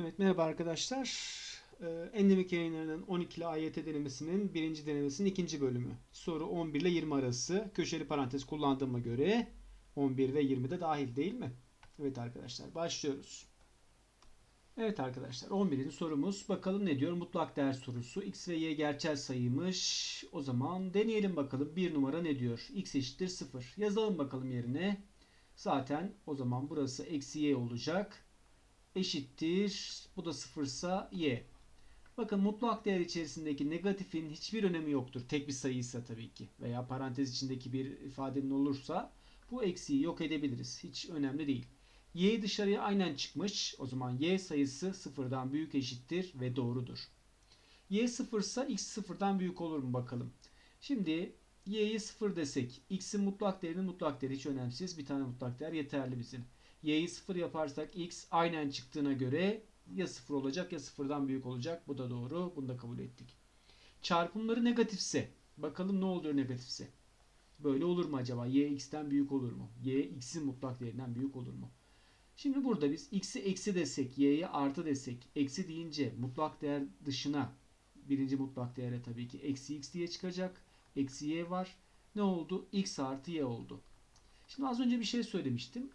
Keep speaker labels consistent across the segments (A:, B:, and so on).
A: Evet merhaba arkadaşlar. Ee, Endemik yayınlarının 12'li AYT denemesinin birinci denemesinin ikinci bölümü. Soru 11 ile 20 arası. Köşeli parantez kullandığıma göre 11 ve 20 de dahil değil mi? Evet arkadaşlar başlıyoruz. Evet arkadaşlar 11. sorumuz. Bakalım ne diyor? Mutlak değer sorusu. X ve Y gerçel sayıymış. O zaman deneyelim bakalım. Bir numara ne diyor? X eşittir 0. Yazalım bakalım yerine. Zaten o zaman burası eksi Y olacak eşittir. Bu da sıfırsa y. Bakın mutlak değer içerisindeki negatifin hiçbir önemi yoktur. Tek bir sayıysa tabii ki. Veya parantez içindeki bir ifadenin olursa bu eksiği yok edebiliriz. Hiç önemli değil. Y dışarıya aynen çıkmış. O zaman y sayısı sıfırdan büyük eşittir ve doğrudur. Y sıfırsa x sıfırdan büyük olur mu bakalım. Şimdi y'yi sıfır desek x'in mutlak değerinin mutlak değeri hiç önemsiz. Bir tane mutlak değer yeterli bizim y'yi 0 yaparsak x aynen çıktığına göre ya 0 olacak ya 0'dan büyük olacak. Bu da doğru. Bunu da kabul ettik. Çarpımları negatifse bakalım ne oluyor negatifse. Böyle olur mu acaba? y x'ten büyük olur mu? y x'in mutlak değerinden büyük olur mu? Şimdi burada biz x'i eksi desek, y'ye artı desek, eksi deyince mutlak değer dışına birinci mutlak değere tabii ki eksi x diye çıkacak. Eksi y var. Ne oldu? x artı y oldu. Şimdi az önce bir şey söylemiştim.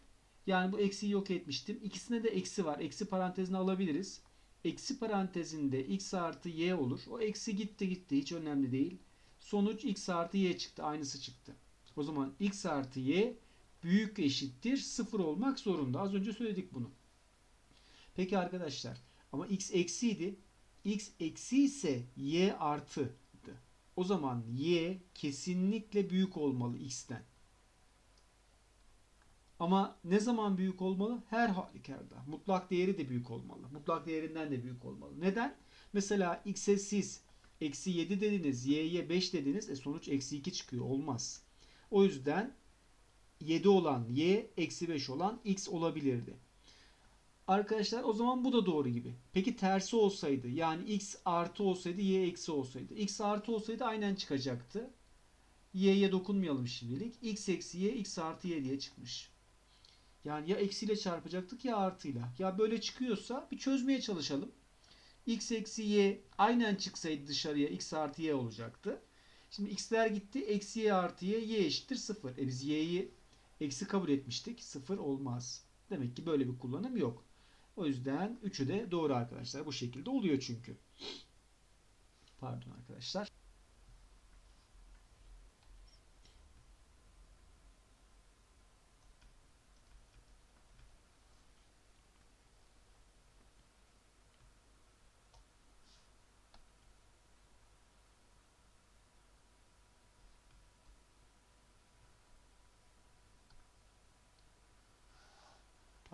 A: Yani bu eksiyi yok etmiştim. İkisine de eksi var. Eksi parantezini alabiliriz. Eksi parantezinde x artı y olur. O eksi gitti gitti. Hiç önemli değil. Sonuç x artı y çıktı. Aynısı çıktı. O zaman x artı y büyük eşittir. Sıfır olmak zorunda. Az önce söyledik bunu. Peki arkadaşlar. Ama x eksiydi. x eksi ise y artı. O zaman y kesinlikle büyük olmalı x'ten. Ama ne zaman büyük olmalı? Her halükarda. Mutlak değeri de büyük olmalı. Mutlak değerinden de büyük olmalı. Neden? Mesela x'e siz eksi 7 dediniz, y'ye 5 dediniz. E sonuç eksi 2 çıkıyor. Olmaz. O yüzden 7 olan y, eksi 5 olan x olabilirdi. Arkadaşlar o zaman bu da doğru gibi. Peki tersi olsaydı yani x artı olsaydı y eksi olsaydı. x artı olsaydı aynen çıkacaktı. y'ye dokunmayalım şimdilik. x eksi y, x artı y diye çıkmış. Yani ya eksiyle çarpacaktık ya artıyla. Ya böyle çıkıyorsa bir çözmeye çalışalım. x eksi y aynen çıksaydı dışarıya x artı y olacaktı. Şimdi x'ler gitti. Eksi y artı y y eşittir 0. E biz y'yi eksi kabul etmiştik. 0 olmaz. Demek ki böyle bir kullanım yok. O yüzden üçü de doğru arkadaşlar. Bu şekilde oluyor çünkü. Pardon arkadaşlar.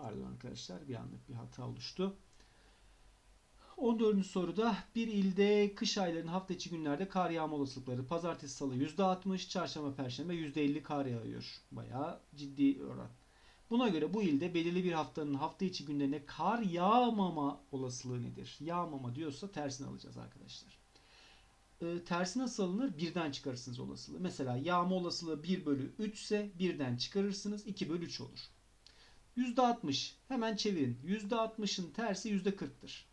A: Pardon arkadaşlar bir anlık bir hata oluştu. 14. soruda bir ilde kış aylarının hafta içi günlerde kar yağma olasılıkları pazartesi salı %60, çarşamba perşembe %50 kar yağıyor. Bayağı ciddi oran. Buna göre bu ilde belirli bir haftanın hafta içi günlerine kar yağmama olasılığı nedir? Yağmama diyorsa tersini alacağız arkadaşlar. E, tersi nasıl alınır? Birden çıkarırsınız olasılığı. Mesela yağma olasılığı 1 bölü 3 ise birden çıkarırsınız 2 bölü 3 olur. %60 hemen çevirin. %60'ın tersi %40'tır.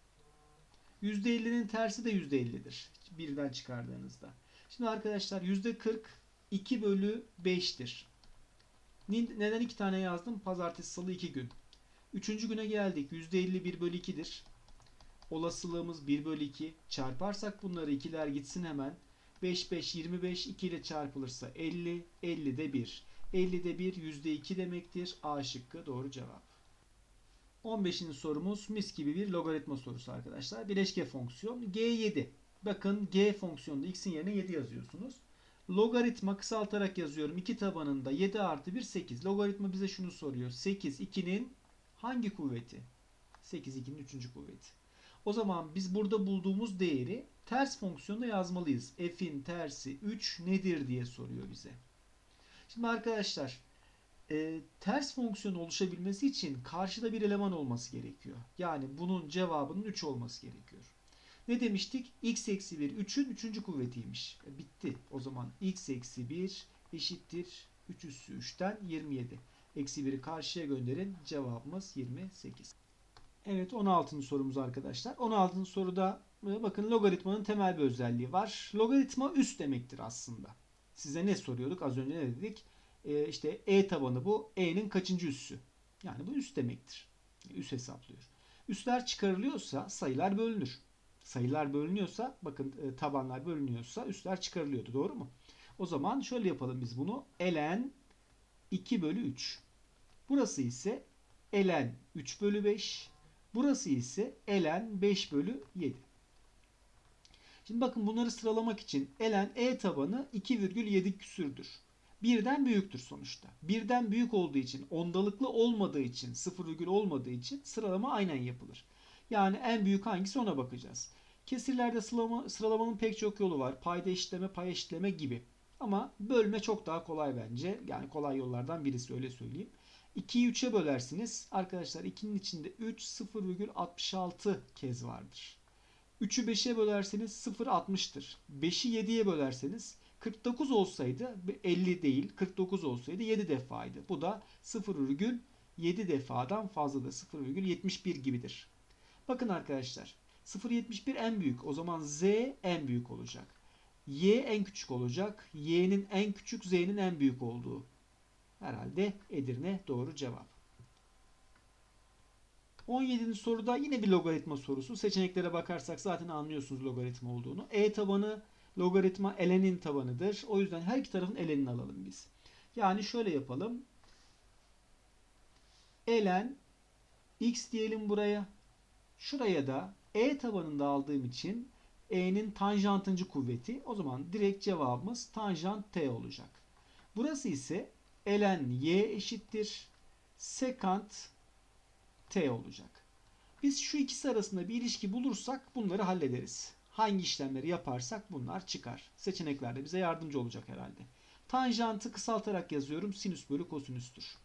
A: %50'nin tersi de %50'dir. Birden çıkardığınızda. Şimdi arkadaşlar %40 2 bölü 5'tir. Neden iki tane yazdım? Pazartesi, salı 2 gün. Üçüncü güne geldik. %50 1 bölü 2'dir. Olasılığımız 1 bölü 2. Çarparsak bunları ikiler gitsin hemen. 5 5 25 2 ile çarpılırsa 50 50 de 1. 50'de 1 %2 demektir. A şıkkı doğru cevap. 15. sorumuz mis gibi bir logaritma sorusu arkadaşlar. Bileşke fonksiyon G7. Bakın G fonksiyonunda x'in yerine 7 yazıyorsunuz. Logaritma kısaltarak yazıyorum. 2 tabanında 7 artı 1 8. Logaritma bize şunu soruyor. 8 2'nin hangi kuvveti? 8 2'nin 3. kuvveti. O zaman biz burada bulduğumuz değeri ters fonksiyonda yazmalıyız. F'in tersi 3 nedir diye soruyor bize. Şimdi arkadaşlar e, ters fonksiyon oluşabilmesi için karşıda bir eleman olması gerekiyor. Yani bunun cevabının 3 olması gerekiyor. Ne demiştik? x eksi 1 3'ün 3. kuvvetiymiş. E, bitti. O zaman x eksi 1 eşittir 3 üssü 3'ten 27. Eksi 1'i karşıya gönderin. Cevabımız 28. Evet 16. sorumuz arkadaşlar. 16. soruda e, bakın logaritmanın temel bir özelliği var. Logaritma üst demektir aslında. Size ne soruyorduk? Az önce ne dedik? E, işte e tabanı bu. e'nin kaçıncı üssü? Yani bu üst demektir. Üst hesaplıyor. Üsler çıkarılıyorsa sayılar bölünür. Sayılar bölünüyorsa bakın e, tabanlar bölünüyorsa üsler çıkarılıyordu. Doğru mu? O zaman şöyle yapalım biz bunu. ln 2 bölü 3. Burası ise ln 3 bölü 5. Burası ise ln 5 bölü 7. Şimdi bakın bunları sıralamak için ln e tabanı 2,7 küsürdür. Birden büyüktür sonuçta. Birden büyük olduğu için, ondalıklı olmadığı için, 0 virgül olmadığı için sıralama aynen yapılır. Yani en büyük hangisi ona bakacağız. Kesirlerde sıralama, sıralamanın pek çok yolu var. Payda eşitleme, pay eşitleme gibi. Ama bölme çok daha kolay bence. Yani kolay yollardan birisi öyle söyleyeyim. 2'yi 3'e bölersiniz. Arkadaşlar 2'nin içinde 3 0,66 kez vardır. 3'ü 5'e bölerseniz 0,60'tır. 5'i 7'ye bölerseniz 49 olsaydı 50 değil 49 olsaydı 7 defaydı. Bu da 0,7 defadan fazladır. 0,71 gibidir. Bakın arkadaşlar 0,71 en büyük. O zaman Z en büyük olacak. Y en küçük olacak. Y'nin en küçük Z'nin en büyük olduğu. Herhalde Edirne doğru cevap. 17. soruda yine bir logaritma sorusu. Seçeneklere bakarsak zaten anlıyorsunuz logaritma olduğunu. E tabanı logaritma ln'in tabanıdır. O yüzden her iki tarafın ln'ini alalım biz. Yani şöyle yapalım. ln x diyelim buraya. Şuraya da e tabanında aldığım için e'nin tanjantıncı kuvveti. O zaman direkt cevabımız tanjant t olacak. Burası ise ln y eşittir sekant t olacak. Biz şu ikisi arasında bir ilişki bulursak bunları hallederiz. Hangi işlemleri yaparsak bunlar çıkar. Seçeneklerde bize yardımcı olacak herhalde. Tanjantı kısaltarak yazıyorum. Sinüs bölü kosinüstür.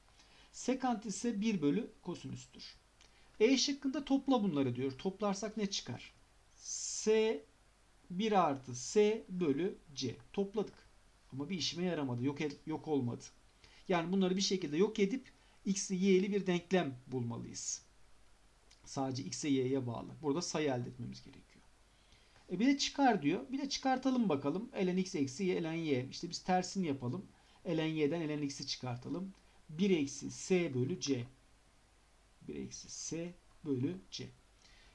A: Sekant ise 1 bölü kosinüstür. E şıkkında topla bunları diyor. Toplarsak ne çıkar? S 1 artı S bölü C. Topladık. Ama bir işime yaramadı. Yok, yok olmadı. Yani bunları bir şekilde yok edip x'li y'li bir denklem bulmalıyız. Sadece x'e y'ye bağlı. Burada sayı elde etmemiz gerekiyor. E bir de çıkar diyor. Bir de çıkartalım bakalım. ln x eksi y ln y. İşte biz tersini yapalım. ln y'den ln x'i çıkartalım. 1 eksi s bölü c. 1 eksi s bölü c.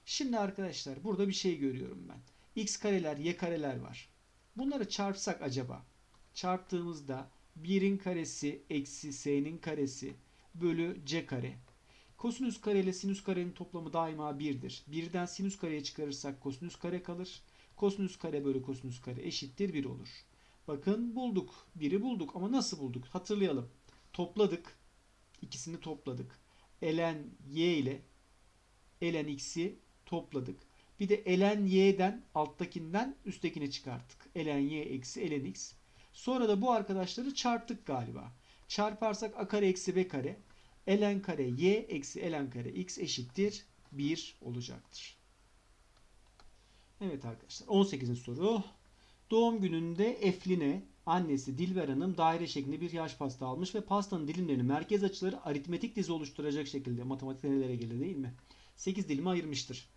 A: Şimdi arkadaşlar burada bir şey görüyorum ben. x kareler, y kareler var. Bunları çarpsak acaba? Çarptığımızda 1'in karesi eksi s'nin karesi bölü c kare. Kosinüs kare ile sinüs karenin toplamı daima 1'dir. 1'den sinüs kareye çıkarırsak kosinüs kare kalır. Kosinüs kare bölü kosinüs kare eşittir 1 olur. Bakın bulduk. 1'i bulduk ama nasıl bulduk? Hatırlayalım. Topladık. İkisini topladık. ln y ile ln x'i topladık. Bir de ln y'den alttakinden üsttekini çıkarttık. ln y eksi ln x. Sonra da bu arkadaşları çarptık galiba. Çarparsak a kare eksi b kare ln kare y eksi ln kare x eşittir 1 olacaktır. Evet arkadaşlar 18. soru. Doğum gününde Efline annesi Dilber Hanım daire şeklinde bir yaş pasta almış ve pastanın dilimlerini merkez açıları aritmetik dizi oluşturacak şekilde matematik nelere gelir değil mi? 8 dilime ayırmıştır.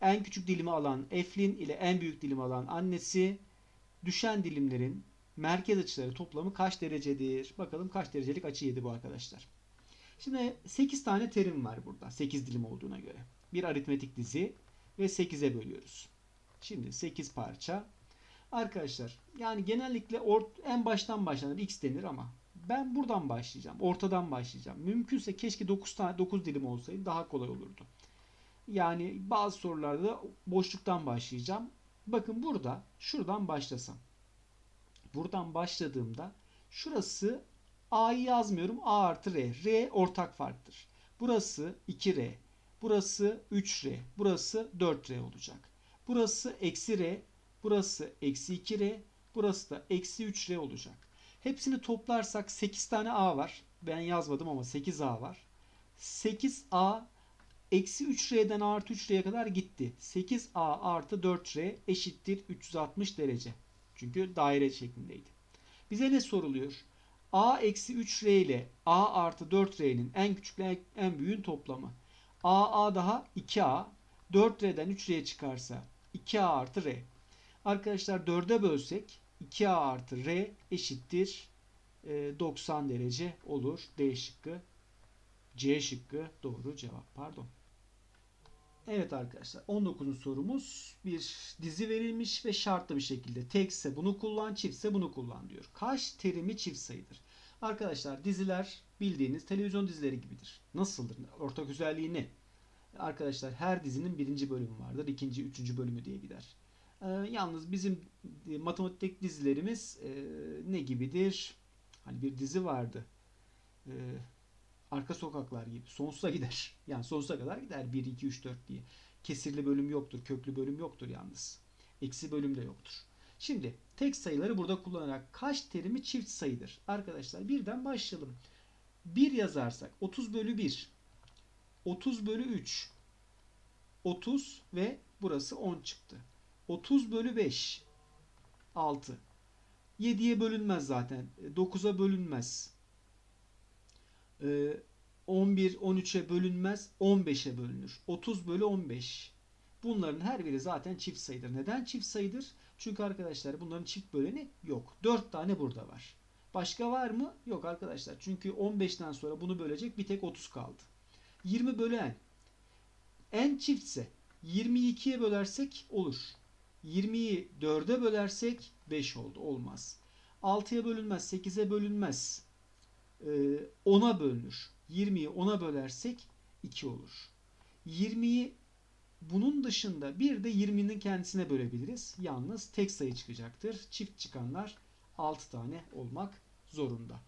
A: En küçük dilimi alan Eflin ile en büyük dilimi alan annesi düşen dilimlerin merkez açıları toplamı kaç derecedir? Bakalım kaç derecelik açı yedi bu arkadaşlar. Şimdi 8 tane terim var burada. 8 dilim olduğuna göre. Bir aritmetik dizi ve 8'e bölüyoruz. Şimdi 8 parça. Arkadaşlar yani genellikle en baştan başlanır x denir ama ben buradan başlayacağım. Ortadan başlayacağım. Mümkünse keşke 9 tane 9 dilim olsaydı daha kolay olurdu. Yani bazı sorularda boşluktan başlayacağım. Bakın burada şuradan başlasam. Buradan başladığımda şurası A'yı yazmıyorum. A artı R. R ortak farktır. Burası 2R. Burası 3R. Burası 4R olacak. Burası eksi R. Burası eksi 2R. Burası da eksi 3R olacak. Hepsini toplarsak 8 tane A var. Ben yazmadım ama 8A var. 8A eksi 3R'den artı 3R'ye kadar gitti. 8A artı 4R eşittir 360 derece. Çünkü daire şeklindeydi. Bize ne soruluyor? A eksi 3R ile A artı 4R'nin en küçükle en büyüğün toplamı. AA daha 2A. 4R'den 3R çıkarsa 2A artı R. Arkadaşlar 4'e bölsek 2A artı R eşittir e, 90 derece olur. D şıkkı. C şıkkı doğru cevap. Pardon. Evet arkadaşlar 19. sorumuz bir dizi verilmiş ve şartlı bir şekilde tekse bunu kullan çiftse bunu kullan diyor. Kaç terimi çift sayıdır? Arkadaşlar diziler bildiğiniz televizyon dizileri gibidir. Nasıldır? Ortak özelliği ne? Arkadaşlar her dizinin birinci bölümü vardır. ikinci, üçüncü bölümü diye gider. Ee, yalnız bizim e, matematik dizilerimiz e, ne gibidir? Hani bir dizi vardı. Ee, arka sokaklar gibi. Sonsuza gider. Yani sonsuza kadar gider. 1, 2, 3, 4 diye. Kesirli bölüm yoktur. Köklü bölüm yoktur yalnız. Eksi bölüm de yoktur. Şimdi tek sayıları burada kullanarak kaç terimi çift sayıdır? Arkadaşlar birden başlayalım. 1 yazarsak 30 bölü 1. 30 bölü 3. 30 ve burası 10 çıktı. 30 bölü 5. 6. 7'ye bölünmez zaten. 9'a bölünmez. Ee, 11, 13'e bölünmez. 15'e bölünür. 30 bölü 15. Bunların her biri zaten çift sayıdır. Neden çift sayıdır? Çünkü arkadaşlar bunların çift böleni yok. 4 tane burada var. Başka var mı? Yok arkadaşlar. Çünkü 15'ten sonra bunu bölecek bir tek 30 kaldı. 20 bölü n. n çiftse 22'ye bölersek olur. 20'yi 4'e bölersek 5 oldu. Olmaz. 6'ya bölünmez. 8'e bölünmez. 10'a bölünür. 20'yi 10'a bölersek 2 olur. 20'yi bunun dışında bir de 20'nin kendisine bölebiliriz. Yalnız tek sayı çıkacaktır. Çift çıkanlar 6 tane olmak zorunda.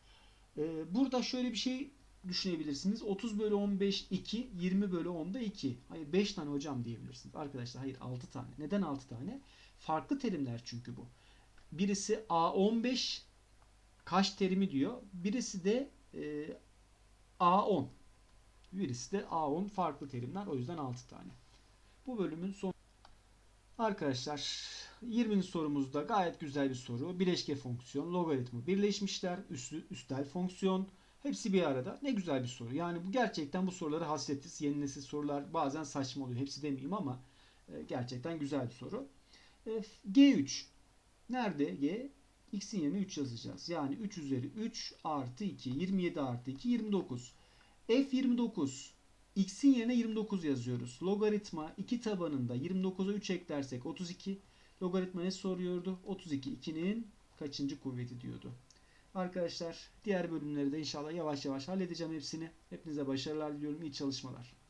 A: Ee, burada şöyle bir şey düşünebilirsiniz. 30 bölü 15 2, 20 bölü 10 da 2. Hayır 5 tane hocam diyebilirsiniz. Arkadaşlar hayır 6 tane. Neden 6 tane? Farklı terimler çünkü bu. Birisi A15 kaç terimi diyor. Birisi de e, A10. Birisi de A10 farklı terimler. O yüzden 6 tane. Bu bölümün son Arkadaşlar 20. sorumuzda gayet güzel bir soru. Bileşke fonksiyon, logaritma birleşmişler. Üstü, üstel fonksiyon. Hepsi bir arada. Ne güzel bir soru. Yani bu gerçekten bu soruları hasretiz. Yeni nesil sorular bazen saçma oluyor. Hepsi demeyeyim ama e, gerçekten güzel bir soru. E, G3. Nerede G? X'in yerine 3 yazacağız. Yani 3 üzeri 3 artı 2. 27 artı 2. 29. F29. X'in yerine 29 yazıyoruz. Logaritma 2 tabanında 29'a 3 eklersek 32. Logaritma ne soruyordu? 32 2'nin kaçıncı kuvveti diyordu. Arkadaşlar diğer bölümleri de inşallah yavaş yavaş halledeceğim hepsini. Hepinize başarılar diliyorum. İyi çalışmalar.